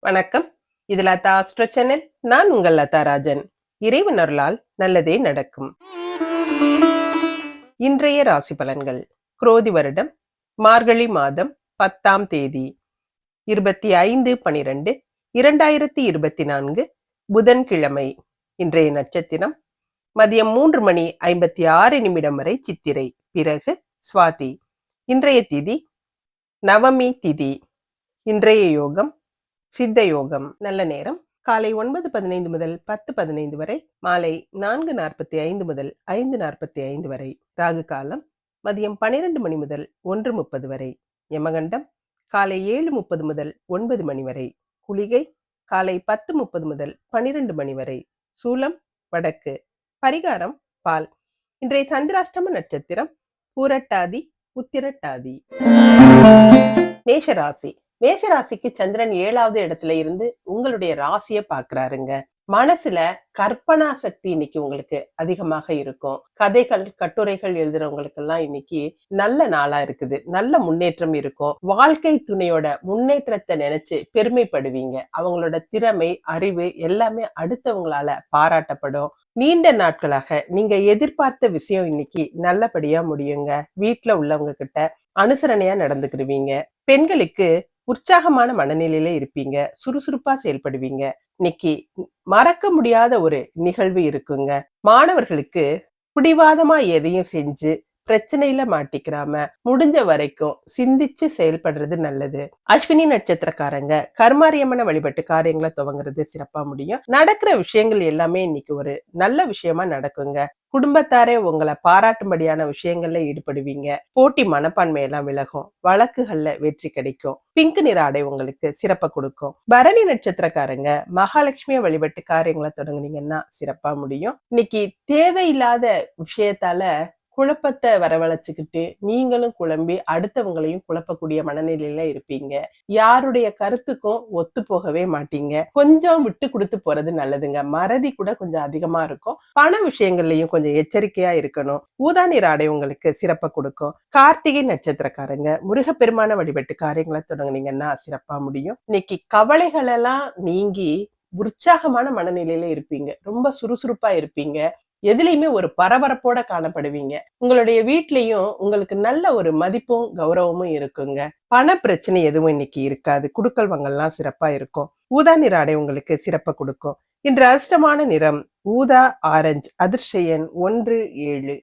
வணக்கம். இது Latha astro channel. நான் உங்கள் லதா ராஜன். இறைவன் அருளால் நல்லதே நடக்கும். இன்றைய ராசி பலன்கள். குரோதி வருடம் மார்கழி மாதம் பத்தாம் தேதி. இருபத்தி ஐந்து பனிரெண்டு இரண்டாயிரத்தி இருபத்தி நான்கு புதன்கிழமை. இன்றைய நட்சத்திரம் மதியம் மூன்று மணி ஐம்பத்தி ஆறு நிமிடம் வரை சித்திரை. பிறகு சுவாதி. இன்றைய திதி நவமி திதி. இன்றைய யோகம் சித்த யோகம் நல்ல நேரம். காலை ஒன்பது பதினைந்து முதல் பத்து பதினைந்து வரை மாலை நான்கு நாற்பத்தி ஐந்து முதல் ஐந்து நாற்பத்தி ஐந்து வரை ராகு காலம் மதியம் பனிரெண்டு மணி முதல் ஒன்று முப்பது வரை யமகண்டம் காலை ஏழு முப்பது முதல் ஒன்பது மணி வரை குளிகை காலை பத்து முப்பது முதல் பனிரெண்டு மணி வரை சூலம் வடக்கு பரிகாரம் பால். இன்றைய சந்திராஷ்டம நட்சத்திரம் பூரட்டாதி உத்திரட்டாதி. மேஷராசி. மேசராசிக்கு சந்திரன் ஏழாவது இடத்துல இருந்து உங்களுடைய ராசியை பாக்குறாருங்க மனசுல கற்பனா சக்தி இன்னைக்கு உங்களுக்கு அதிகமாக இருக்கும். கதைகள் கட்டுரைகள் எழுதுறவங்களுக்கு எல்லாம் இன்னைக்கு நல்ல நாளா இருக்குது. நல்ல முன்னேற்றம் இருக்கும். வாழ்க்கை துணையோட முன்னேற்றத்தை நினைச்சு பெருமைப்படுவீங்க. அவங்களோட திறமை அறிவு எல்லாமே அடுத்தவங்களால பாராட்டப்படும். நீண்ட நாட்களாக நீங்க எதிர்பார்த்த விஷயம் இன்னைக்கு நல்லபடியா முடியுங்க. வீட்டுல உள்ளவங்க கிட்ட அனுசரணையா நடந்துக்கிருவீங்க. பெண்களுக்கு உற்சாகமான மனநிலையில இருப்பீங்க. சுறுசுறுப்பா செயல்படுவீங்க. இன்னைக்கு மறக்க முடியாத ஒரு நிகழ்வு இருக்குங்க. மாணவர்களுக்கு பிடிவாதமா எதையும் செஞ்சு பிரச்சனையில மாட்டிக்கிறாம முடிஞ்ச வரைக்கும் சிந்திச்சு செயல்படுறது நல்லது. அஸ்வினி நட்சத்திரக்காரங்க கர்மாரியமான வழிபட்டு காரியங்களை துவங்குறது சிறப்பா முடியும். நடக்கிற விஷயங்கள் எல்லாமே இன்னைக்கு ஒரு நல்ல விஷயமா நடக்குங்க. குடும்பத்தாரே உங்களை பாராட்டும்படியான விஷயங்கள்ல ஈடுபடுவீங்க. போட்டி மனப்பான்மை எல்லாம் விலகும். வழக்குகள்ல வெற்றி கிடைக்கும். பிங்க் நிற ஆடை உங்களுக்கு சிறப்பை கொடுக்கும். பரணி நட்சத்திரக்காரங்க மகாலட்சுமியை வழிபட்டு காரியங்களை தொடங்குனீங்கன்னா சிறப்பா முடியும். இன்னைக்கு தேவையில்லாத விஷயத்தால குழப்பத்தை வரவழைச்சுக்கிட்டு நீங்களும் குழம்பி அடுத்தவங்களையும் குழப்பக்கூடிய மனநிலையில இருப்பீங்க. யாருடைய கருத்துக்கும் ஒத்து போகவே மாட்டீங்க. கொஞ்சம் விட்டு கொடுத்து போறது நல்லதுங்க. மறதி கூட கொஞ்சம் அதிகமா இருக்கும். பண விஷயங்கள்லயும் கொஞ்சம் எச்சரிக்கையா இருக்கணும். ஊதா நிற ஆடை உங்களுக்கு சிறப்பை கொடுக்கும். கார்த்திகை நட்சத்திரக்காரங்க முருகப்பெருமான வழிபட்டு காரியங்களை தொடங்குனீங்கன்னா சிறப்பா முடியும். இன்னைக்கு கவலைகள் எல்லாம் நீங்கி உற்சாகமான மனநிலையில இருப்பீங்க. ரொம்ப சுறுசுறுப்பா இருப்பீங்க. எதுலையுமே ஒரு பரபரப்போட காணப்படுவீங்க. உங்களுடைய வீட்லயும் உங்களுக்கு நல்ல ஒரு மதிப்பும் கௌரவமும் இருக்குங்க. பண பிரச்சனை எதுவும் இன்னைக்கு இருக்காது. குடுக்கல் வங்கல்லாம் சிறப்பா இருக்கும். ஊதா நிற உங்களுக்கு சிறப்பை கொடுக்கும். இன்று அதிர்ஷ்டமான நிறம் ஊதா ஆரஞ்சு அதிர்ஷயன் ஒன்று ஏழு.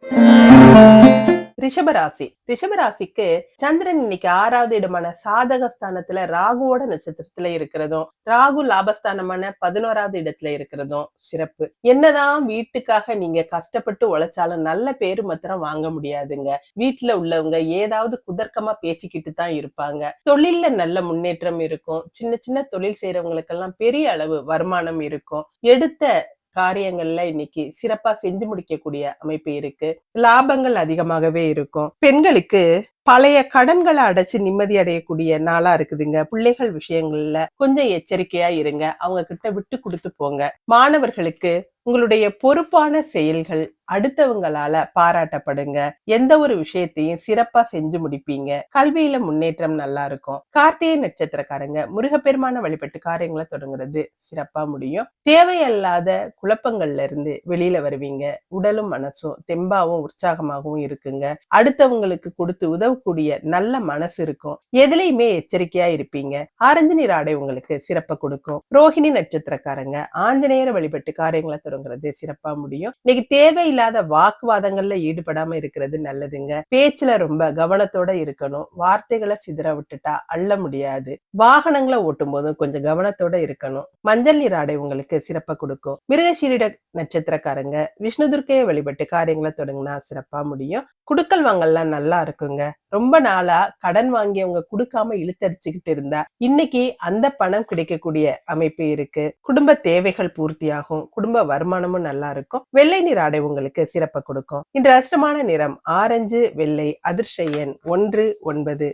ரிஷபராசி. ரிஷபராசிக்கு சந்திரன் இன்னைக்கு ஆறாவது இடமான சாதக ஸ்தானத்துல ராகுவோட நட்சத்திரத்துல இருக்கிறதும் ராகு லாபஸ்தானமான பதினோராவது இடத்துல இருக்கிறதும் சிறப்பு. என்னதான் வீட்டுக்காக நீங்க கஷ்டப்பட்டு உழைச்சாலும் நல்ல பேரு மாத்திரம் வாங்க முடியாதுங்க. வீட்டுல உள்ளவங்க ஏதாவது குதர்க்கமா பேசிக்கிட்டு தான் இருப்பாங்க. தொழில்ல நல்ல முன்னேற்றம் இருக்கும். சின்ன சின்ன தொழில் செய்யறவங்களுக்கெல்லாம் பெரிய அளவு வருமானம் இருக்கும். எடுத்த காரியங்கள்ல இன்னைக்கு சிறப்பா செஞ்சு முடிக்கக்கூடிய அமைப்பு இருக்கு. லாபங்கள் அதிகமாகவே இருக்கும். பெண்களுக்கு பழைய கடன்களை அடைச்சு நிம்மதி அடையக்கூடிய நாளா இருக்குதுங்க. பிள்ளைகள் விஷயங்கள்ல கொஞ்சம் எச்சரிக்கையா இருங்க. அவங்க கிட்ட விட்டு கொடுத்து போங்க. மாணவர்களுக்கு உங்களுடைய பொறுப்பான செயல்கள் அடுத்தவங்களால பாராட்டப்படுங்க. எந்த ஒரு விஷயத்தையும் சிறப்பா செஞ்சு முடிப்பீங்க. கல்வியில முன்னேற்றம் நல்லா இருக்கும். கார்த்திகை நட்சத்திரக்காரங்க முருகப்பெருமான வழிபட்டு காரியங்களை தொடங்குறது சிறப்பா முடியும். தேவையல்லாத குழப்பங்கள்ல இருந்து வெளியில வருவீங்க. உடலும் மனசும் தெம்பாவும் உற்சாகமாகவும் இருக்குங்க. அடுத்தவங்களுக்கு கொடுத்து உதவக்கூடிய நல்ல மனசு இருக்கும். எதுலையுமே எச்சரிக்கையா இருப்பீங்க. ஆரஞ்சு நீர் ஆடை உங்களுக்கு சிறப்பை கொடுக்கும். ரோஹிணி நட்சத்திரக்காரங்க ஆஞ்சநேயர வழிபட்டு காரியங்களை வருங்கிறது சிறப்பா முடியும். இன்னைக்கு தேவையில்லாத வாக்குவாதங்கள்ல ஈடுபடாம இருக்கிறது நல்லதுங்க. பேச்சுல ரொம்ப கவனத்தோட இருக்கணும். வார்த்தைகளை சிதற விட்டுட்டா அள்ள முடியாது. வாகனங்களை ஓட்டும் போதும் கொஞ்சம் கவனத்தோட இருக்கணும். மஞ்சள் நீர் ஆடை உங்களுக்கு சிறப்பா கொடுக்கும். மிருகசீரிட நட்சத்திரக்காரங்க விஷ்ணு துர்க்கையை வழிபட்டு காரியங்களை தொடங்கினா சிறப்பா முடியும். குடுக்கல் வாங்கல்லாம் நல்லா இருக்குங்க. ரொம்ப நாளா கடன் வாங்கியவங்க கொடுக்காம இழுத்தடிச்சுக்கிட்டு இருந்தா இன்னைக்கு அந்த பணம் கிடைக்கக்கூடிய அமைப்பு இருக்கு. குடும்ப தேவைகள் பூர்த்தியாகும். குடும்ப வருமானமும் நல்லா இருக்கும். வெள்ளை நிற ஆடை உங்களுக்கு சிறப்பு கொடுக்கும். இன்று அஷ்டமான நிறம் ஆரஞ்சு வெள்ளை அதிர்ஷ்ட எண் ஒன்று ஒன்பது.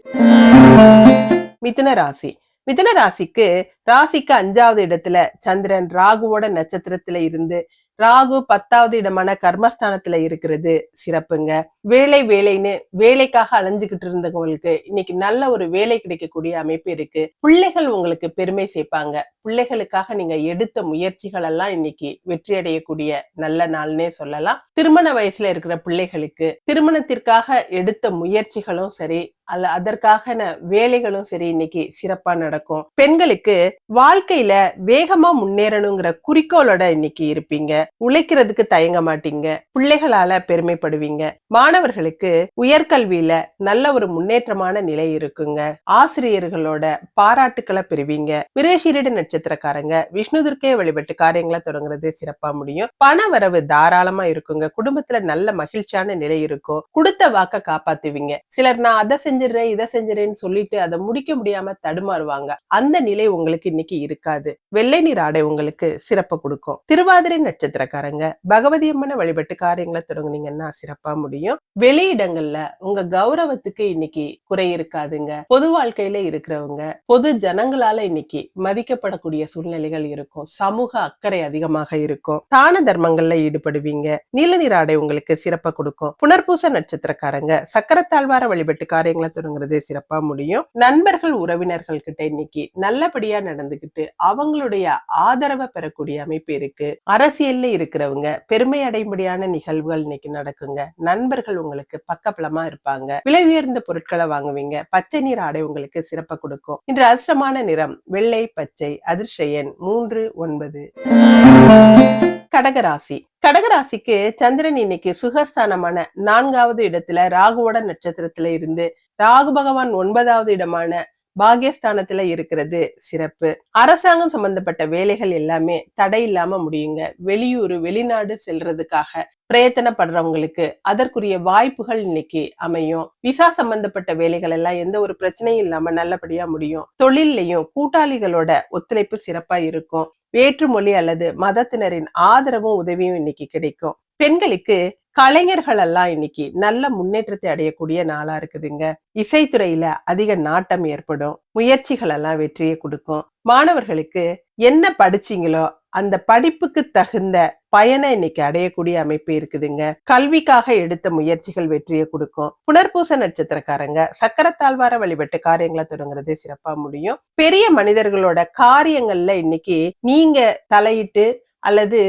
மிதுன ராசி. மிதுன ராசிக்கு ராசிக்கு அஞ்சாவது இடத்துல சந்திரன் ராகுவோட நட்சத்திரத்துல இருந்து ராகு பத்தாவது இடமான கர்மஸ்தானத்துல இருக்கிறது. சிறப்புங்க. வேலை வேலைன்னு வேலைக்காக அலைஞ்சுகிட்டு இருந்தவங்களுக்கு இன்னைக்கு நல்ல ஒரு வேலை கிடைக்கக்கூடிய அமைப்பு இருக்கு. பிள்ளைகள் உங்களுக்கு பெருமை சேர்ப்பாங்க. பிள்ளைகளுக்காக நீங்க எடுத்த முயற்சிகள் எல்லாம் இன்னைக்கு வெற்றி அடையக்கூடிய நல்ல நாள்னே சொல்லலாம். திருமண வயசுல இருக்கிற பிள்ளைகளுக்கு திருமணத்திற்காக எடுத்த முயற்சிகளும் சரி அல்ல அதற்கான வேலைகளும் சரி இன்னைக்கு சிறப்பா நடக்கும். பெண்களுக்கு வாழ்க்கையில வேகமா முன்னேறணுங்கிற குறிக்கோளோட இன்னைக்கு இருப்பீங்க. உழைக்கிறதுக்கு தயங்க மாட்டீங்க. பிள்ளைகளால பெருமைப்படுவீங்க. மாணவர்களுக்கு உயர்கல்வியில நல்ல ஒரு முன்னேற்றமான நிலை இருக்குங்க. ஆசிரியர்களோட பாராட்டுக்களை பெறுவீங்க. விரேஷிரடு நட்சத்திரக்காரங்க விஷ்ணுதுர்க்கே வழிபட்டு காரியங்களை தொடங்குறது சிறப்பா முடியும். பண வரவு தாராளமா இருக்குங்க. குடும்பத்துல நல்ல மகிழ்ச்சியான நிலை இருக்கும். கொடுத்த வாக்க காப்பாத்துவீங்க. சிலர் நான் அதை செஞ்சிடுறேன் இதை செஞ்சிடறேன்னு சொல்லிட்டு அதை முடிக்க முடியாம தடுமாறுவாங்க. அந்த நிலை உங்களுக்கு இன்னைக்கு இருக்காது. வெள்ளை நீர் ஆடை உங்களுக்கு சிறப்பு கொடுக்கும். திருவாதிரை நட்சத்திரக்காரங்க பகவதி அம்மனை வழிபட்டு காரியங்களை தொடங்குனீங்கன்னா சிறப்பா முடியும். வெளியிடங்கள்ல உங்க கௌரவத்துக்கு இன்னைக்கு குறை இருக்காதுங்க. பொது வாழ்க்கையில இருக்கிறவங்க பொது ஜனங்களால இன்னைக்கு மதிக்கப்படக்கூடிய சூழ்நிலைகள் இருக்கும். சமூக அக்கறை அதிகமாக இருக்கும். தான தர்மங்கள்ல ஈடுபடுவீங்க. நீலநீர் ஆடை உங்களுக்கு சிறப்பை கொடுக்கும். புனர்பூச நட்சத்திரக்காரங்க சக்கரத்தாழ்வார வழிபட்டு காரியங்கள் தொடங்குறது சிறப்பா முடியும். நண்பர்கள் உறவினர்கள் கிட்ட இன்னைக்கு நல்லபடியா நடந்துகிட்டு அவங்களுடைய ஆதரவை பெறக்கூடிய அமைப்பு இருக்கு. அரசியல்ல இருக்கிறவங்க பெருமை அடையும்படியான நிகழ்வுகள் இன்னைக்கு நடக்குங்க. நண்பர்கள் உங்களுக்கு பக்கபலமா இருப்பாங்க. விலை உயர்ந்த பொருட்களை வாங்குவீங்க. பச்சை நீர் ஆடை உங்களுக்கு சிறப்பை கொடுக்கும். இன்று அதிர்ஷ்டமான நிறம் வெள்ளை பச்சை அதிர்ஷயன் மூன்று ஒன்பது. கடகராசி. கடகராசிக்கு சந்திரன் இன்னைக்கு சுகஸ்தானமான நான்காவது இடத்துல ராகுவோட நட்சத்திரத்துல இருந்து ராகு பகவான் ஒன்பதாவது இடமான பாகியஸ்தானத்துல இருக்கிறது. சிறப்பு. அரசாங்கம் சம்பந்தப்பட்ட வேலைகள் எல்லாமே தடை இல்லாம முடியுங்க. வெளியூர் வெளிநாடு செல்றதுக்காக பிரயத்தனப்படுறவங்களுக்கு அதற்குரிய வாய்ப்புகள் இன்னைக்கு அமையும். விசா சம்பந்தப்பட்ட வேலைகள் எல்லாம் எந்த ஒரு பிரச்சனையும் இல்லாம நல்லபடியா முடியும். தொழில்லையும் கூட்டாளிகளோட ஒத்துழைப்பு சிறப்பா இருக்கும். வேற்றுமொழி அல்லது மதத்தினரின் ஆதரவும் உதவியும் இன்னைக்கு கிடைக்கும். பெண்களுக்கு கலைஞர்கள் எல்லாம் இன்னைக்கு நல்ல முன்னேற்றத்தை அடையக்கூடிய நாளா இருக்குதுங்க. இசைத்துறையில அதிக நாட்டம் ஏற்படும். முயற்சிகள் எல்லாம் வெற்றியை கொடுக்கும். மாணவர்களுக்கு என்ன படிச்சீங்களோ அந்த படிப்புக்கு தகுந்த பயனை இன்னைக்கு அடையக்கூடிய அமைப்பு இருக்குதுங்க. கல்விக்காக எடுத்த முயற்சிகள் வெற்றியை கொடுக்கும். புனர்பூச நட்சத்திரக்காரங்க சக்கரத்தாழ்வார வழிபட்டு காரியங்களை தொடங்குறது சிறப்பா முடியும். பெரிய மனிதர்களோட காரியங்கள்ல இன்னைக்கு நீங்க தலையிட்டு அல்லது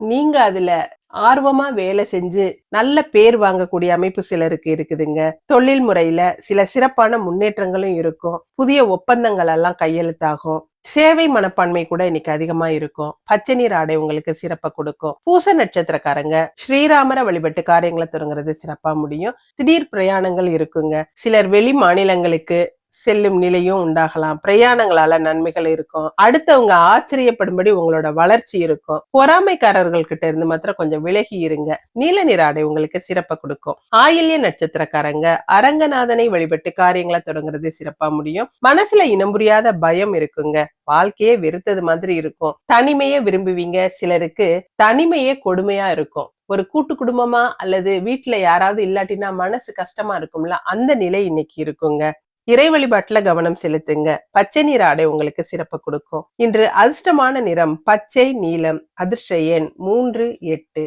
நீங்க அதுல ஆர்வமா வேலை செஞ்சு நல்ல பேர் வாங்கக்கூடிய அமைப்பு சிலருக்கு இருக்குதுங்க. தொழில் முறையில சில சிறப்பான முன்னேற்றங்களும் இருக்கும். புதிய ஒப்பந்தங்கள் எல்லாம் கையெழுத்தாகும். சேவை மனப்பான்மை கூட இன்னைக்கு அதிகமா இருக்கும். பச்சை நீர் ஆடை உங்களுக்கு சிறப்பை கொடுக்கும். பூச நட்சத்திரக்காரங்க ஸ்ரீராமரை வழிபட்டு காரியங்களை தொடங்குறது சிறப்பா முடியும். திடீர் பிரயாணங்கள் இருக்குங்க. சிலர் வெளி மாநிலங்களுக்கு செல்லும் நிலையும் உண்டாகலாம். பிரயாணங்களால நன்மைகள் இருக்கும். அடுத்தவங்க ஆச்சரியப்படும்படி உங்களோட வளர்ச்சி இருக்கும். பொறாமைக்காரர்கள் கிட்ட இருந்து மாத்திரம் கொஞ்சம் விலகி இருங்க. நீல நிற ஆடை உங்களுக்கு சிறப்பை கொடுக்கும். ஆயில்ய நட்சத்திரக்காரங்க அரங்கநாதனை வழிபட்டு காரியங்களை தொடங்குறது சிறப்பா முடியும். மனசுல இனம் புரியாத பயம் இருக்குங்க. வாழ்க்கையே வெறுத்தது மாதிரி இருக்கும். தனிமையை விரும்புவீங்க. சிலருக்கு தனிமையே கொடுமையா இருக்கும். ஒரு கூட்டு குடும்பமா அல்லது வீட்டுல யாராவது இல்லாட்டினா மனசு கஷ்டமா இருக்கும்ல அந்த நிலை இன்னைக்கு இருக்குங்க. இறை வழிபாட்டுல கவனம் செலுத்துங்க. பச்சை நீர் ஆடை உங்களுக்கு சிறப்பு கொடுக்கும். இன்று அதிர்ஷ்டமான நிறம் பச்சை நீலம் அதிர்ஷ்ட எண் மூன்று எட்டு.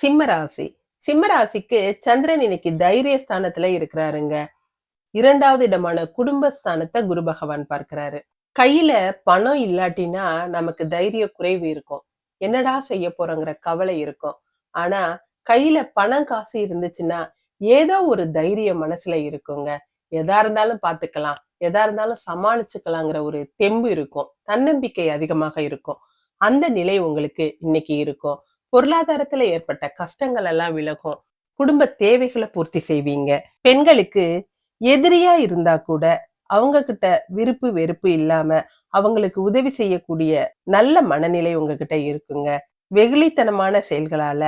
சிம்மராசி. சிம்மராசிக்கு சந்திரன் இன்னைக்கு தைரிய ஸ்தானத்துல இருக்கிறாருங்க. இரண்டாவது இடமான குடும்பஸ்தானத்தை குரு பகவான் பார்க்கிறாரு. கையில பணம் இல்லாட்டினா நமக்கு தைரிய குறைவு இருக்கும். என்னடா செய்ய போறோங்கிற கவலை இருக்கும். ஆனா கையில பணம் காசு இருந்துச்சுன்னா ஏதோ ஒரு தைரியம் மனசுல இருக்குங்க. எதா இருந்தாலும் பாத்துக்கலாம். எதா இருந்தாலும் சமாளிச்சுக்கலாங்கிற ஒரு தெம்பு இருக்கும். தன்னம்பிக்கை அதிகமாக இருக்கும். அந்த நிலை உங்களுக்கு இன்னைக்கு இருக்கும். பொருளாதாரத்துல ஏற்பட்ட கஷ்டங்கள் எல்லாம் விலகும். குடும்ப தேவைகளை பூர்த்தி செய்வீங்க. பெண்களுக்கு எதிரியா இருந்தா கூட அவங்க கிட்ட விருப்பு வெறுப்பு இல்லாம அவங்களுக்கு உதவி செய்யக்கூடிய நல்ல மனநிலை உங்ககிட்ட இருக்குங்க. வெகுளித்தனமான செயல்களால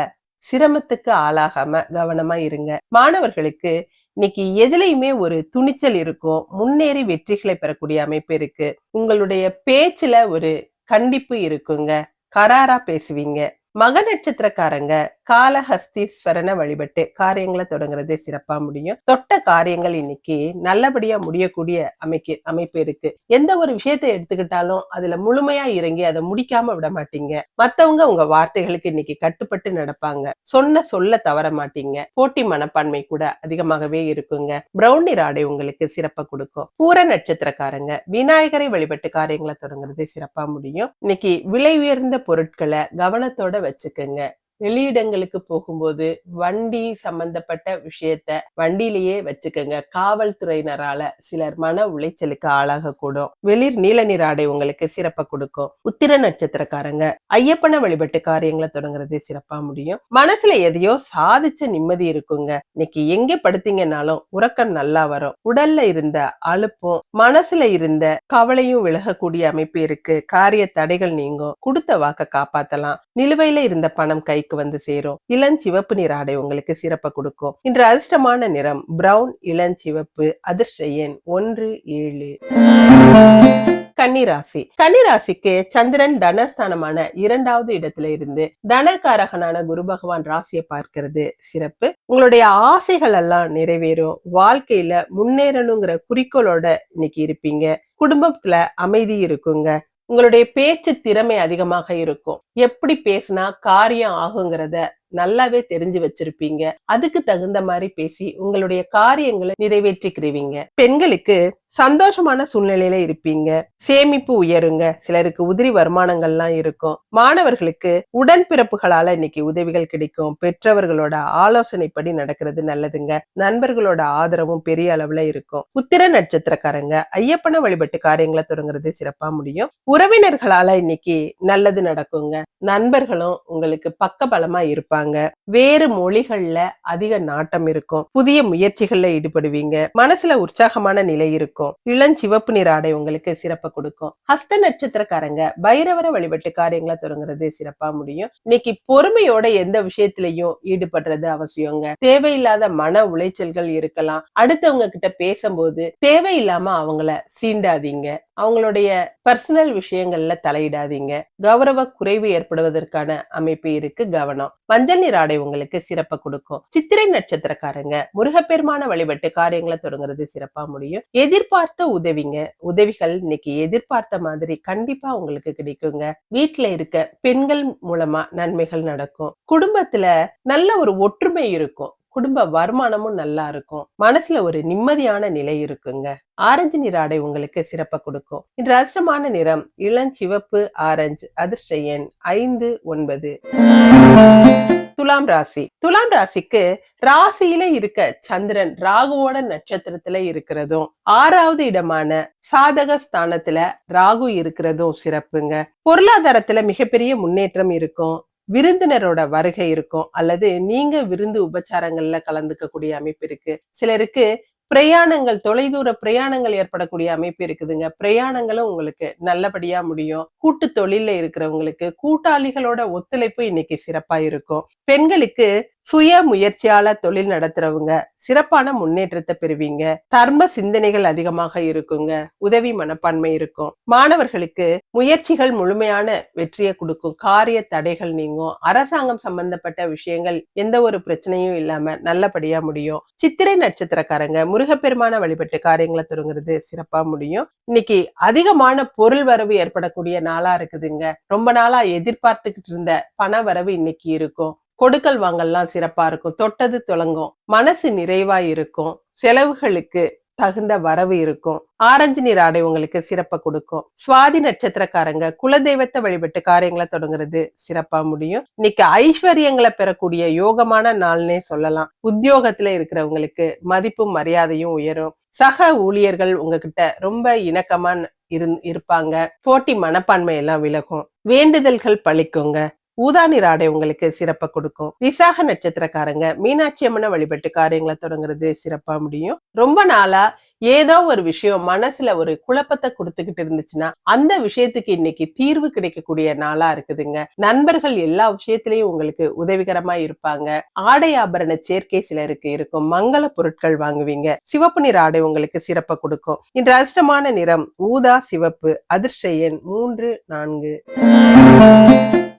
சிரமத்துக்கு ஆளாகாம கவனமா இருங்க. மாணவர்களுக்கு இன்னைக்கு எதுலையுமே ஒரு துணிச்சல் இருக்கும் முன்னேறி வெற்றிகளை பெறக்கூடிய அமைப்பு இருக்கு. உங்களுடைய பேச்சுல ஒரு கண்டிப்பு இருக்குங்க. கராரா பேசுவீங்க. மக நட்சத்திரக்காரங்க காலஹஸ்தீஸ்வரனை வழிபட்டு காரியங்களை தொடங்குறதே சிறப்பா முடியும். தொட்ட காரியங்கள் இன்னைக்கு நல்லபடியா முடியக்கூடிய அமைக்கு அமைப்பு இருக்கு. எந்த ஒரு விஷயத்தை எடுத்துக்கிட்டாலும் அதுல முழுமையா இறங்கி அதை முடிக்காம விட மாட்டீங்க. மத்தவங்க உங்க வார்த்தைகளுக்கு இன்னைக்கு கட்டுப்பட்டு நடப்பாங்க. சொன்ன சொல்ல தவற மாட்டீங்க. போட்டி மனப்பான்மை கூட அதிகமாகவே இருக்குங்க. பிரௌனி ராடை உங்களுக்கு சிறப்பை கொடுக்கும். பூர நட்சத்திரக்காரங்க விநாயகரை வழிபட்டு காரியங்களை தொடங்குறதே சிறப்பா முடியும். இன்னைக்கு விலை உயர்ந்த பொருட்களை கவனத்தோட வச்சுக்கோங்க. வெளியிடங்களுக்கு போகும்போது வண்டி சம்பந்தப்பட்ட விஷயத்த வண்டியிலேயே வச்சுக்கோங்க. காவல்துறையினரால சிலர் மன உளைச்சலுக்கு ஆளாகக்கூடும். வெளிர் நீல நீர் ஆடை உங்களுக்கு சிறப்பை கொடுக்கும். உத்திர நட்சத்திரக்காரங்க ஐயப்பனை வழிபட்டு காரியங்களை தொடங்குறது சிறப்பா முடியும். மனசுல எதையோ சாதிச்ச நிம்மதி இருக்குங்க. இன்னைக்கு எங்க படுத்தீங்கன்னாலும் உறக்கம் நல்லா வரும். உடல்ல இருந்த அலுப்பும் மனசுல இருந்த கவலையும் விலகக்கூடிய அமைப்பு இருக்கு. காரிய தடைகள் நீங்கும். கொடுத்த வாக்க காப்பாத்தலாம். நிலுவையில இருந்த பணம் கைக்கு வந்து சேரும். இளஞ்சிவப்பு நிற ஆடை உங்களுக்கு சிறப்பை கொடுக்கும். இன்று அதிர்ஷ்டமான நிறம் பிரவுன் இளஞ்சிவப்பு அதிர்ஷ்ட எண் ஒன்று ஏழு. கன்னிராசி. கன்னிராசிக்கு சந்திரன் தனஸ்தானமான இரண்டாவது இடத்துல இருந்து தனகாரகனான குரு பகவான் ராசியை பார்க்கிறது சிறப்பு. உங்களுடைய ஆசைகள் எல்லாம் நிறைவேறும். வாழ்க்கையில முன்னேறணுங்கிற குறிக்கோளோட இன்னைக்கு இருப்பீங்க. குடும்பத்துல அமைதி இருக்குங்க. உங்களுடைய பேச்சு திறமை அதிகமாக இருக்கும். எப்படி பேசினா காரியம் ஆகுங்கிறத நல்லாவே தெரிஞ்சு வச்சிருப்பீங்க. அதுக்கு தகுந்த மாதிரி பேசி உங்களுடைய காரியங்களை நிறைவேற்றிக்கிறீங்க பெண்களுக்கு சந்தோஷமான சூழ்நிலையில இருப்பீங்க. சேமிப்பு உயருங்க. சிலருக்கு உதிரி வருமானங்கள்லாம் இருக்கும். மாணவர்களுக்கு உடன்பிறப்புகளால இன்னைக்கு உதவிகள் கிடைக்கும். பெற்றவர்களோட ஆலோசனைப்படி நடக்கிறது நல்லதுங்க. நண்பர்களோட ஆதரவும் பெரிய அளவுல இருக்கும். உத்திர நட்சத்திரக்காரங்க ஐயப்பன வழிபட்டு காரியங்களை தொடங்குறது சிறப்பா முடியும். உறவினர்களால இன்னைக்கு நல்லது நடக்குங்க. நண்பர்களும் உங்களுக்கு பக்கபலமா இருப்பாங்க வேறு மொழிகள்ல அதிக நாட்டம் இருக்கும். புதிய முயற்சிகள்ல ஈடுபடுவீங்க. மனசுல உற்சாகமான நிலை இருக்கும். இளஞ்சிவப்பு நிற ஆடை உங்களுக்கு சிறப்பை கொடுக்கும். ஹஸ்த நட்சத்திரக்காரங்க பைரவர வழிபட்டு காரியங்களை தொடங்குறது சிறப்பா முடியும். இன்னைக்கு பொறுமையோட எந்த விஷயத்திலையும் ஈடுபடுறது அவசியங்க. தேவையில்லாத மன உளைச்சல்கள் இருக்கலாம். அடுத்தவங்க கிட்ட பேசும்போது தேவையில்லாம அவங்கள சீண்டாதீங்க. அவங்களுடைய பர்சனல் விஷயங்கள்ல தலையிடாதீங்க. கௌரவ குறைவு ஏற்படுவதற்கான அமைப்பு இருக்கு கவனம். மஞ்சள் நீர் ஆடை உங்களுக்கு சிறப்பை கொடுக்கும். சித்திரை நட்சத்திரக்காரங்க முருகப்பெருமான வழிபட்டு காரியங்களை தொடங்குறது சிறப்பா முடியும். எதிர்பார்த்த உதவிங்க உதவிகள் இன்னைக்கு எதிர்பார்த்த மாதிரி கண்டிப்பா உங்களுக்கு கிடைக்குங்க. வீட்டுல இருக்க பெண்கள் மூலமா நன்மைகள் நடக்கும். குடும்பத்துல நல்ல ஒரு ஒற்றுமை இருக்கும். குடும்ப வருமானமும் நல்லா இருக்கும். மனசுல ஒரு நிம்மதியான நிலை இருக்குங்க. ஆரஞ்சு நிற ஆடை உங்களுக்கு சிறப்பை கொடுக்கும். இன்று அதிர்ஷ்டமான நிறம் இளஞ்சிவப்பு ஆரஞ்சு அதிர்ஷ்ட எண் ஐந்து ஒன்பது. துலாம் ராசி. துலாம் ராசிக்கு ராசியில இருக்க சந்திரன் ராகுவோட நட்சத்திரத்துல இருக்கிறதும் ஆறாவது இடமான சாதக ஸ்தானத்துல ராகு இருக்கிறதும் சிறப்புங்க. பொருளாதாரத்துல மிகப்பெரிய முன்னேற்றம் இருக்கும். விருந்தினரோட வருகை இருக்கும் அல்லது நீங்க விருந்து உபச்சாரங்கள்ல கலந்துக்கக்கூடிய அமைப்பு இருக்கு. சிலருக்கு பிரயாணங்கள் தொலைதூர பிரயாணங்கள் ஏற்படக்கூடிய அமைப்பு இருக்குதுங்க. பிரயாணங்களும் உங்களுக்கு நல்லபடியா முடியும். கூட்டு தொழில்ல இருக்கிறவங்களுக்கு கூட்டாளிகளோட ஒத்துழைப்பு இன்னைக்கு சிறப்பா இருக்கும். பெண்களுக்கு சுய முயற்சியால தொழில் நடத்துறவங்க சிறப்பான முன்னேற்றத்தை பெறுவீங்க. தர்ம சிந்தனைகள் அதிகமாக இருக்குங்க. உதவி மனப்பான்மை இருக்கும். மாணவர்களுக்கு முயற்சிகள் முழுமையான வெற்றியை கொடுக்கும். காரிய தடைகள் நீங்கும். அரசாங்கம் சம்பந்தப்பட்ட விஷயங்கள் எந்த ஒரு பிரச்சனையும் இல்லாம நல்லபடியா முடியும். சித்திரை நட்சத்திரக்காரங்க முருகப்பெருமான வழிபட்டு காரியங்களை தொடங்குறது சிறப்பா முடியும். இன்னைக்கு அதிகமான பொருள் வரவு ஏற்படக்கூடிய நாளா இருக்குதுங்க. ரொம்ப நாளா எதிர்பார்த்துக்கிட்டு இருந்த பண வரவு இன்னைக்கு இருக்கும். கொடுக்கல் வாங்கல்லாம் சிறப்பா இருக்கும். தொட்டது தொடங்கும் மனசு நிறைவா இருக்கும். செலவுகளுக்கு தகுந்த வரவு இருக்கும். ஆரஞ்சு நீர் ஆடை உங்களுக்கு சிறப்பை கொடுக்கும். சுவாதி நட்சத்திரக்காரங்க குலதெய்வத்தை வழிபட்டு காரியங்களை தொடங்குறது சிறப்பா முடியும். இன்னைக்கு ஐஸ்வர்யங்களை பெறக்கூடிய யோகமான நாள்னே சொல்லலாம். உத்தியோகத்துல இருக்கிறவங்களுக்கு மதிப்பும் மரியாதையும் உயரும். சக ஊழியர்கள் உங்ககிட்ட ரொம்ப இணக்கமா இரு இருப்பாங்க. போட்டி மனப்பான்மை எல்லாம் விலகும். வேண்டுதல்கள் பழிக்குங்க. ஊதா நிற ஆடை உங்களுக்கு சிறப்பை கொடுக்கும். விசாக நட்சத்திரக்காரங்க மீனாட்சி அம்மனை வழிபட்டு காரியங்களை தொடங்குறது சிறப்பா முடியும். ரொம்ப நாளா ஏதோ ஒரு விஷயம் மனசுல ஒரு குழப்பத்தை கொடுத்துக்கிட்டு இருந்துச்சுன்னா அந்த விஷயத்துக்கு இன்னைக்கு தீர்வு கிடைக்கக்கூடிய நாளா இருக்குதுங்க. நண்பர்கள் எல்லா விஷயத்திலையும் உங்களுக்கு உதவிகரமா இருப்பாங்க. ஆடை ஆபரண சேர்க்கை சிலருக்கு இருக்கும் மங்கள பொருட்கள் வாங்குவீங்க. சிவப்பு நிற ஆடை உங்களுக்கு சிறப்பை கொடுக்கும். இன்று அதிர்ஷ்டமான நிறம் ஊதா சிவப்பு அதிர்ஷ்ட எண் மூன்று நான்கு.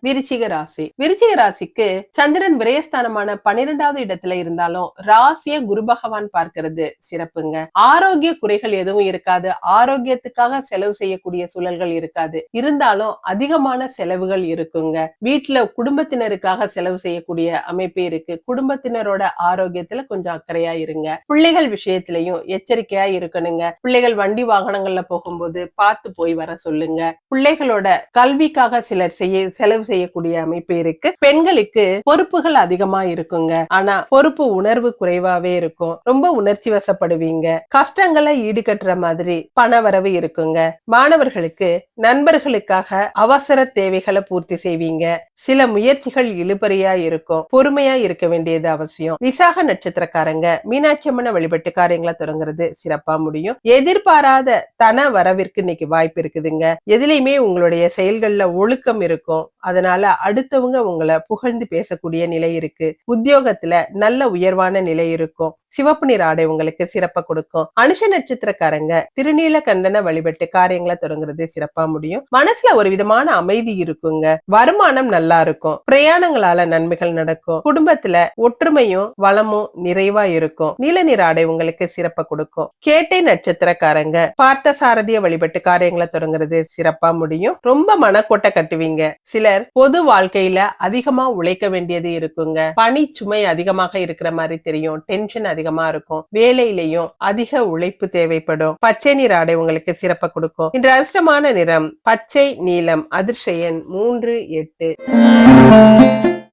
விருச்சிக ராசி. விருச்சிக ராசிக்கு சந்திரன் விரயஸ்தானமான பன்னிரெண்டாவது இடத்துல இருந்தாலும் ராசிய குரு பகவான் பார்க்கிறது சிறப்புங்க. ஆரோக்கிய குறைகள் எதுவும் இருக்காது. ஆரோக்கியத்துக்காக செலவு செய்யக்கூடிய சூழல்கள் இருக்காது. இருந்தாலும் அதிகமான செலவுகள் இருக்குங்க. வீட்டுல குடும்பத்தினருக்காக செலவு செய்யக்கூடிய அமைப்பு இருக்கு. குடும்பத்தினரோட ஆரோக்கியத்துல கொஞ்சம் அக்கறையா இருங்க. பிள்ளைகள் விஷயத்திலையும் எச்சரிக்கையா இருக்கணுங்க. பிள்ளைகள் வண்டி வாகனங்கள்ல போகும்போது பார்த்து போய் வர சொல்லுங்க. பிள்ளைகளோட கல்விக்காக சிலர் செய்ய செலவு செய்யக்கூடிய அமைப்பு இருக்கு. பெண்களுக்கு பொறுப்புகள் அதிகமா இருக்குங்க. ஆனா பொறுப்பு உணர்வு குறைவாவே இருக்கும். ரொம்ப உணர்ச்சி வசப்படுவீங்க. கஷ்டங்களை ஈடுகட்டுற மாதிரி பண வரவு இருக்குங்க. மாணவர்களுக்கு நண்பர்களுக்காக அவசர தேவைகளை பூர்த்தி செய்வீங்க. சில முயற்சிகள் இழுபறியா இருக்கும். பொறுமையா இருக்க வேண்டியது அவசியம். விசாக நட்சத்திரக்காரங்க மீனாட்சி அம்மன வழிபட்டுக்காரங்களை தொடங்குறது சிறப்பா முடியும். எதிர்பாராத தன வரவிற்கு இன்னைக்கு வாய்ப்பு இருக்குதுங்க. எதுலையுமே உங்களுடைய செயல்கள்ல ஒழுக்கம் இருக்கும். அதனால அடுத்தவங்க உங்களை புகழ்ந்து பேசக்கூடிய நிலை இருக்கு. உத்தியோகத்துல நல்ல உயர்வான நிலை இருக்கும். சிவப்பு நீர் ஆடை உங்களுக்கு சிறப்பா கொடுக்கும். அனுஷ நட்சத்திரக்காரங்க திருநீல கண்டன வழிபட்டு காரியங்களை தொடங்குறது சிறப்பா முடியும். மனசுல ஒரு விதமான அமைதி இருக்குங்க. வருமானம் நல்லா இருக்கும். பிரயாணங்களால நன்மைகள் நடக்கும். குடும்பத்துல ஒற்றுமையும் வளமும் நிறைவா இருக்கும். நீல நீர் ஆடை உங்களுக்கு சிறப்ப கொடுக்கும். கேட்டை நட்சத்திரக்காரங்க பார்த்த சாரதிய வழிபட்டு காரியங்களை தொடங்குறது சிறப்பா முடியும். ரொம்ப மனக்கோட்டை கட்டுவீங்க. சிலர் பொது வாழ்க்கையில அதிகமா உழைக்க வேண்டியது இருக்குங்க. பணி சுமை அதிகமாக இருக்கிற மாதிரி தெரியும். டென்ஷன் அதிகமா இருக்கும். வேலையிலையும் அதிக உழைப்பு தேவைப்படும். பச்சை நீர் ஆடை உங்களுக்கு சிறப்பை கொடுக்கும். இன்று அதிர்ஷ்டமான நிறம் பச்சை நீலம் அதிர்ஷயன் மூன்று எட்டு.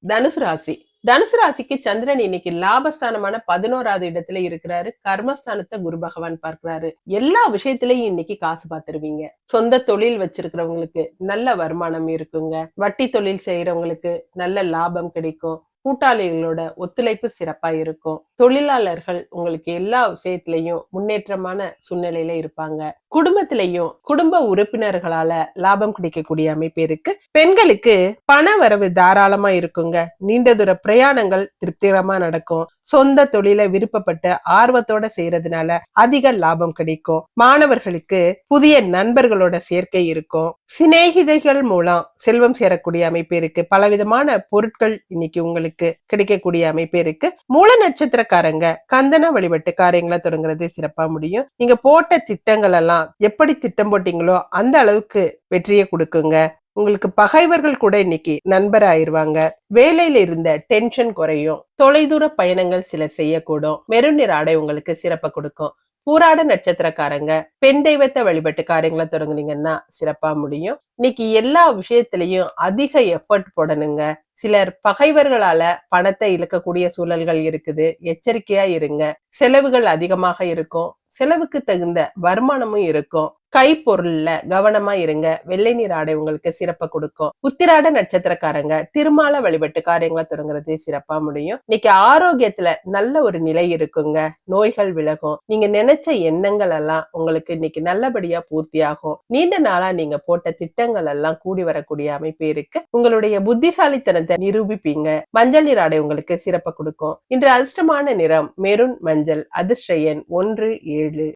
தனுசு ராசி. தனுசு ராசிக்கு சந்திரன் இன்னைக்கு லாபஸ்தானமான பதினோராவது இடத்துல இருக்கிறாரு. கர்மஸ்தானத்தை குரு பகவான் பார்க்கிறாரு. எல்லா விஷயத்திலயும் இன்னைக்கு காசு பார்த்துருவீங்க. சொந்த தொழில் வச்சிருக்கிறவங்களுக்கு நல்ல வருமானம் இருக்குங்க. வட்டி தொழில் செய்யறவங்களுக்கு நல்ல லாபம் கிடைக்கும். கூட்டாளிகளோட ஒத்துழைப்பு சிறப்பா இருக்கும். தொழிலாளர்கள் உங்களுக்கு எல்லா விஷயத்திலையும் முன்னேற்றமான சூழ்நிலையில இருப்பாங்க. குடும்பத்திலையும் குடும்ப உறுப்பினர்களால லாபம் கிடைக்கக்கூடிய அமைப்பு இருக்கு. பெண்களுக்கு பண வரவு தாராளமா இருக்குங்க. நீண்ட தூர பிரயாணங்கள் திருப்திகரமா நடக்கும். சொந்த தொழிலை விருப்பப்பட்டு ஆர்வத்தோட செய்யறதுனால அதிக லாபம் கிடைக்கும். மாணவர்களுக்கு புதிய நண்பர்களோட சேர்க்கை இருக்கும். சிநேகிதைகள் மூலம் செல்வம் சேரக்கூடிய அமைப்பு இருக்கு. பலவிதமான பொருட்கள் இன்னைக்கு உங்களுக்கு கிடைக்கக்கூடிய அமைப்பு இருக்கு. மூல நட்சத்திரக்காரங்க கந்தன வழிபட்டு காரியங்களை தொடங்குறது சிறப்பா முடியும். நீங்க போட்ட திட்டங்கள் எல்லாம் எப்படி திட்டம் போட்டீங்களோ அந்த அளவுக்கு வெற்றியை கொடுக்குங்க. உங்களுக்கு பகைவர்கள் கூட இன்னைக்கு நண்பர் ஆயிருவாங்க வேலையில இருந்த டென்ஷன் குறையும். தொலைதூர பயணங்கள் சிலர் செய்யக்கூடும். மெருநிற ஆடை உங்களுக்கு சிறப்பை கொடுக்கும். பூராட நட்சத்திரக்காரங்க பெண் தெய்வத்தை வழிபட்டு காரியங்களை தொடங்குனீங்கன்னா சிறப்பா முடியும். இன்னைக்கு எல்லா விஷயத்திலையும் அதிக எஃபர்ட் போடணுங்க. சிலர் பகைவர்களால பணத்தை இழக்கக்கூடிய சூழல்கள் இருக்குது. எச்சரிக்கையா இருங்க. செலவுகள் அதிகமாக இருக்கும். செலவுக்கு தகுந்த வருமானமும் இருக்கும். கைப்பொருள்ல கவனமா இருங்க. வெள்ளை நீர் ஆடை உங்களுக்கு சிறப்பை கொடுக்கும். உத்திராட நட்சத்திரக்காரங்க திருமால வழிபட்டு காரியங்களை தொடங்குறது சிறப்பா முடியும். இன்னைக்கு ஆரோக்கியத்துல நல்ல ஒரு நிலை இருக்குங்க. நோய்கள் விலகும். நீங்க நினைச்ச எண்ணங்கள் எல்லாம் உங்களுக்கு இன்னைக்கு நல்லபடியா பூர்த்தி ஆகும் நீண்ட நாளா நீங்க போட்ட திட்டங்கள் எல்லாம் கூடி வரக்கூடிய அமைப்பு இருக்கு. உங்களுடைய புத்திசாலித்தனத்தை நிரூபிப்பீங்க. மஞ்சள் நீர் ஆடை உங்களுக்கு சிறப்பு கொடுக்கும். இன்று அதிர்ஷ்டமான நிறம் மெருன் மஞ்சள் அதிர்ஷ்டயன் ஒன்று ஏழு.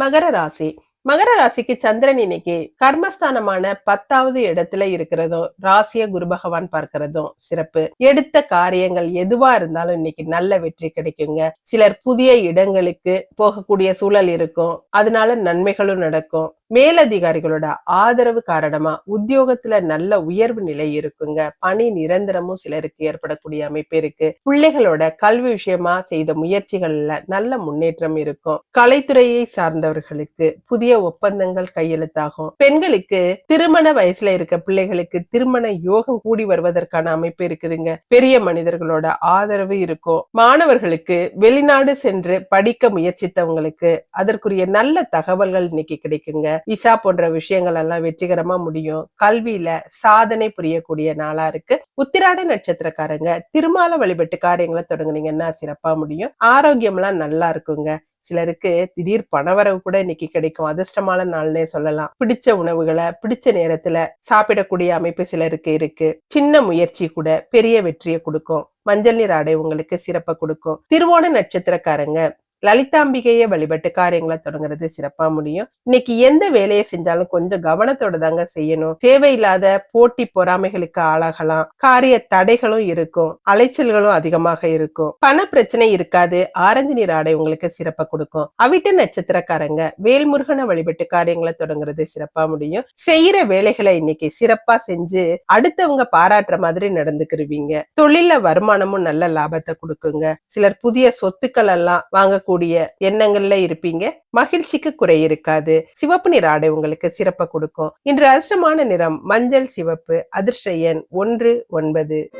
மகர ராசி. மகர ராசிக்கு சந்திரன் இன்னைக்கு கர்மஸ்தானமான பத்தாவது இடத்துல இருக்கிறதும் ராசிய குரு பகவான் பார்க்கிறதும் சிறப்பு. எடுத்த காரியங்கள் எதுவா இருந்தாலும் இன்னைக்கு நல்ல வெற்றி கிடைக்குங்க. சிலர் புதிய இடங்களுக்கு போகக்கூடிய சூழல் இருக்கும். அதனால நன்மைகளும் நடக்கும். மேலதிகாரிகளோட ஆதரவு காரணமா உத்தியோகத்துல நல்ல உயர்வு நிலை இருக்குங்க. பணி நிரந்தரமும் சிலருக்கு ஏற்படக்கூடிய அமைப்பு இருக்கு. பிள்ளைகளோட கல்வி விஷயமா செய்த முயற்சிகள்ல நல்ல முன்னேற்றம் இருக்கும். கலைத்துறையை சார்ந்தவர்களுக்கு புதிய ஒப்பந்தங்கள் கையெழுத்தாகும். பெண்களுக்கு திருமண வயசுல இருக்க பிள்ளைகளுக்கு திருமண யோகம் கூடி வருவதற்கான அமைப்பு இருக்குதுங்க. பெரிய மனிதர்களோட ஆதரவு இருக்கும். மாணவர்களுக்கு வெளிநாடு சென்று படிக்க முயற்சித்தவங்களுக்கு அதற்குரிய நல்ல தகவல்கள் இன்னைக்கு கிடைக்குங்க. விசா போன்ற விஷயங்கள் எல்லாம் வெற்றிகரமா முடியும். கல்வியில சாதனை புரியக்கூடிய நாளா இருக்கு. உத்திராட நட்சத்திரக்காரங்க திருமால வழிபட்டு காரியங்களை தொடங்குனீங்கன்னா சிறப்பா முடியும். ஆரோக்கியம் எல்லாம் நல்லா இருக்குங்க. சிலருக்கு திடீர் பணவரவு கூட இன்னைக்கு கிடைக்கும். அதிர்ஷ்டமான நாள்னே சொல்லலாம். பிடிச்ச உணவுகளை பிடிச்ச நேரத்துல சாப்பிடக்கூடிய அமைப்பு சிலருக்கு இருக்கு. சின்ன முயற்சி கூட பெரிய வெற்றியை கொடுக்கும். மஞ்சள் நீர் ஆடை உங்களுக்கு சிறப்பை கொடுக்கும். திருவோண நட்சத்திரக்காரங்க லலிதாம்பிகையை வழிபட்டு காரியங்களை தொடங்குறது சிறப்பா முடியும். இன்னைக்கு எந்த வேலையை செஞ்சாலும் கொஞ்சம் கவனத்தோட தாங்க செய்யணும். தேவையில்லாத போட்டி பொறாமைகளுக்கு ஆளாகலாம். காரிய தடைகளும் இருக்கும். அலைச்சல்களும் அதிகமாக இருக்கும். பண பிரச்சனை இருக்காது. ஆரஞ்சு நீர் ஆடை உங்களுக்கு சிறப்பா கொடுக்கும். அவிட்ட நட்சத்திரக்காரங்க வேல்முருகனை வழிபட்டு காரியங்களை தொடங்குறது சிறப்பா முடியும். செய்யற வேலைகளை இன்னைக்கு சிறப்பா செஞ்சு அடுத்தவங்க பாராட்டுற மாதிரி நடந்துக்கிருவீங்க. தொழில வருமானமும் நல்ல லாபத்தை கொடுக்குங்க. சிலர் புதிய சொத்துக்கள் எல்லாம் வாங்க கூடிய எண்ணங்கள்ல இருப்பீங்க. மகிழ்ச்சிக்கு குறை இருக்காது. சிவப்பு நிற ஆடை உங்களுக்கு சிறப்பை கொடுக்கும். இன்று அதிர்ஷ்டமான நிறம் மஞ்சள் சிவப்பு அதிர்ஷ்ட எண் ஒன்று ஒன்பது.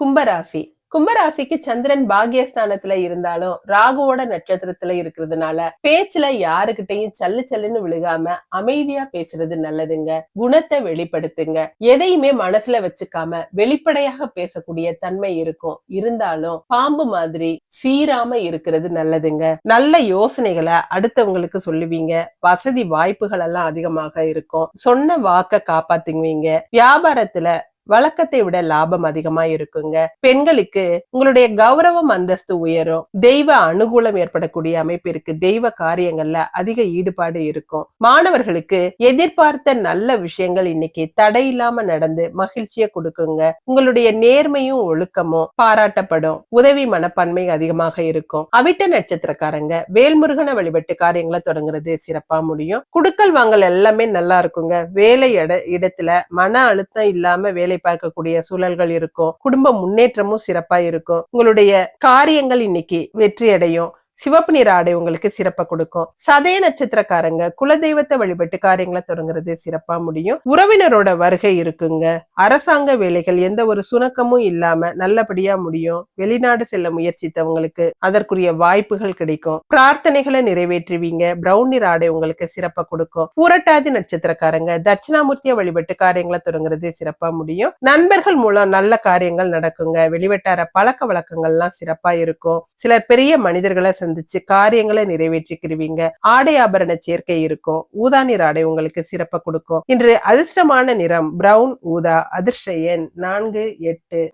கும்பராசி. கும்பராசிக்கு சந்திரன் பாகியஸ்தானத்துல இருந்தாலும் ராகுவோட நட்சத்திரத்துல இருக்கிறதுனால பேச்சுல யாருகிட்டையும் சல்லு சல்லுன்னு விழுகாம அமைதியா பேசுறது நல்லதுங்க. குணத்தை வெளிப்படுத்துங்க. எதையுமே மனசுல வச்சுக்காம வெளிப்படையாக பேசக்கூடிய தன்மை இருக்கும். இருந்தாலும் பாம்பு மாதிரி சீராம இருக்கிறது நல்லதுங்க. நல்ல யோசனைகளை அடுத்தவங்களுக்கு சொல்லுவீங்க. வசதி வாய்ப்புகள் எல்லாம் அதிகமாக இருக்கும். சொன்ன வாக்க காப்பாத்துவீங்க. வியாபாரத்துல வழக்கத்தை விட லாபம் அதிகமா இருக்குங்க. பெண்களுக்கு உங்களுடைய கௌரவம் அந்தஸ்து உயரும். தெய்வ அனுகூலம் ஏற்படக்கூடிய அமைப்பு இருக்கு. தெய்வ காரியங்கள்ல அதிக ஈடுபாடு இருக்கும். மாணவர்களுக்கு எதிர்பார்த்த நல்ல விஷயங்கள் இன்னைக்கு தடை இல்லாம நடந்து மகிழ்ச்சியை கொடுக்குங்க. உங்களுடைய நேர்மையும் ஒழுக்கமும் பாராட்டப்படும். உதவி மனப்பான்மை அதிகமாக இருக்கும். அவிட்ட நட்சத்திரக்காரங்க வேல்முருகனை வழிபட்டு காரியங்களை தொடங்குறது சிறப்பா முடியும். குடுக்கல் வாங்கல் எல்லாமே நல்லா இருக்குங்க. வேலை இட இடத்துல மன அழுத்தம் இல்லாம வேலை பார்க்கக்கூடிய சூழல்கள் இருக்கும். குடும்ப முன்னேற்றமும் சிறப்பா இருக்கும். உங்களுடைய காரியங்கள் இன்னைக்கு வெற்றி அடையும் சிவப்பு நிற ஆடை உங்களுக்கு சிறப்பா கொடுக்கும். சதய நட்சத்திரக்காரங்க குலதெய்வத்தை வழிபட்டு காரியங்களை தொடங்குறது சிறப்பா முடியும். உறவினரோட வருகை இருக்குங்க. அரசாங்க வேலைகள் எந்த ஒரு சுணக்கமும் இல்லாம நல்லபடியா முடியும். வெளிநாடு செல்ல முயற்சித்தவங்களுக்கு அதற்குரிய வாய்ப்புகள் கிடைக்கும். பிரார்த்தனைகளை நிறைவேற்றுவீங்க. பிரவுன் நிற ஆடை உங்களுக்கு சிறப்பா கொடுக்கும். பூரட்டாதி நட்சத்திரக்காரங்க தட்சிணாமூர்த்தியை வழிபட்டு காரியங்களை தொடங்குறது சிறப்பா முடியும். நண்பர்கள் மூலம் நல்ல காரியங்கள் நடக்குங்க. வெளிவட்டார பழக்க வழக்கங்கள்லாம் சிறப்பா இருக்கும். சிலர் பெரிய மனிதர்களை சந்திச்சு காரியங்களை நிறைவேற்றிக்கிருவீங்க. ஆடை ஆபரண சேர்க்கை இருக்கும். ஊதா நிற ஆடை உங்களுக்கு சிறப்ப கொடுக்கும். இன்று அதிர்ஷ்டமான நிறம் பிரவுன் ஊதா அதிர்ஷ்ட எண் நான்கு எட்டு.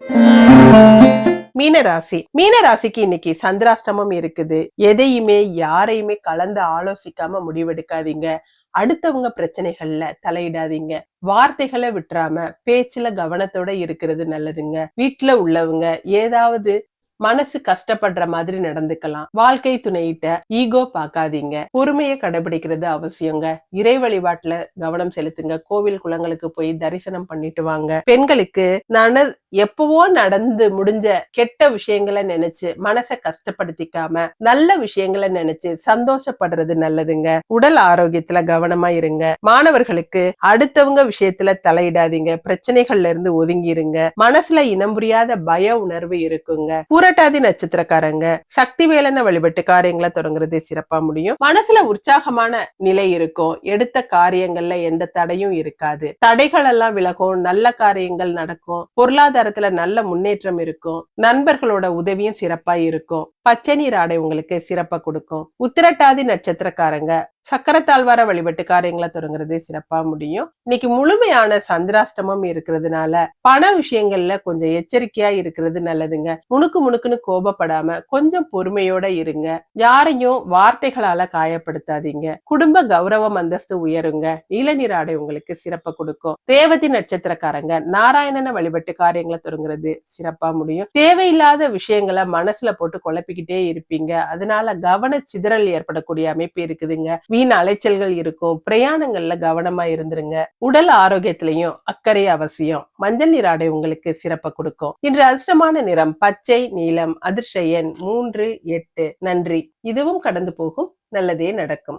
மீனராசி. மீனராசிக்கு இன்னைக்கு சந்திராஷ்டமம் இருக்குது. எதையுமே யாரையுமே கலந்து ஆலோசிக்காம முடிவெடுக்காதீங்க. அடுத்தவங்க பிரச்சனைகள்ல தலையிடாதீங்க. வார்த்தைகளை விட்டுறாம பேச்சுல கவனத்தோட இருக்கிறது நல்லதுங்க. வீட்டுல உள்ளவங்க ஏதாவது மனசு கஷ்டப்படுற மாதிரி நடந்துக்கலாம். வாழ்க்கை துணையிட்ட ஈகோ பார்க்காதீங்க. பொறுமையை கடைபிடிக்கிறது அவசியங்க. இறை வழிபாட்டுல கவனம் செலுத்துங்க. கோவில் குளங்களுக்கு போய் தரிசனம் பண்ணிட்டு வாங்க. பெண்களுக்கு நன எப்பவோ நடந்து முடிஞ்ச கெட்ட விஷயங்களை நினைச்சு மனசை கஷ்டப்படுத்திக்காம நல்ல விஷயங்களை நினைச்சு சந்தோஷப்படுறது நல்லதுங்க. உடல் ஆரோக்கியத்துல கவனமா இருங்க. மாணவர்களுக்கு அடுத்தவங்க விஷயத்துல தலையிடாதீங்க. பிரச்சனைகள்ல இருந்து ஒதுங்கிருங்க. மனசுல இனம் புரியாத பய உணர்வு இருக்குங்க. புரட்டாதி நட்சத்திரக்காரங்க சக்தி வேலனை வழிபட்டு காரியங்களை தொடங்குறது சிறப்பா முடியும். மனசுல உற்சாகமான நிலை இருக்கும். எடுத்த காரியங்கள்ல எந்த தடையும் இருக்காது. தடைகள் எல்லாம் விலகும். நல்ல காரியங்கள் நடக்கும். பொருளாதாரத்துல நல்ல முன்னேற்றம் இருக்கும். நண்பர்களோட உதவியும் சிறப்பா இருக்கும். பச்சை நீர் ஆடை உங்களுக்கு சிறப்பா கொடுக்கும். உத்திரட்டாதி நட்சத்திரக்காரங்க சக்கரத்தாழ்வார வழிபட்டு காரியங்களை தொடங்குறது சிறப்பா முடியும். இன்னைக்கு முழுமையான சந்திராஷ்டமம் இருக்கிறதுனால பண விஷயங்கள்ல கொஞ்சம் எச்சரிக்கையா இருக்கிறது நல்லதுங்க. முணுக்கு முணுக்குன்னு கோபப்படாம கொஞ்சம் பொறுமையோட இருங்க. யாரையும் வார்த்தைகளால காயப்படுத்தாதீங்க. குடும்ப கௌரவம் அந்தஸ்து உயருங்க. நீல ஆடை உங்களுக்கு சிறப்பை கொடுக்கும். ரேவதி நட்சத்திரக்காரங்க நாராயணனை வழிபட்டு காரியங்களை தொடங்குறது சிறப்பா முடியும். தேவையில்லாத விஷயங்களை மனசுல போட்டு குழப்பிக்கிட்டே இருப்பீங்க. அதனால கவன சிதறல் ஏற்படக்கூடிய அமைப்பு இருக்குதுங்க. வீண் அலைச்சல்கள் இருக்கும். பிரயாணங்கள்ல கவனமா இருந்துருங்க. உடல் ஆரோக்கியத்திலையும் அக்கறை அவசியம். மஞ்சள் நீர் ஆடை உங்களுக்கு சிறப்பை கொடுக்கும். இன்று அதிர்ஷ்டமான நிறம் பச்சை நீலம் அதிர்ஷ்ட எண் மூன்று எட்டு. நன்றி. இதுவும் கடந்து போகும். நல்லதே நடக்கும்.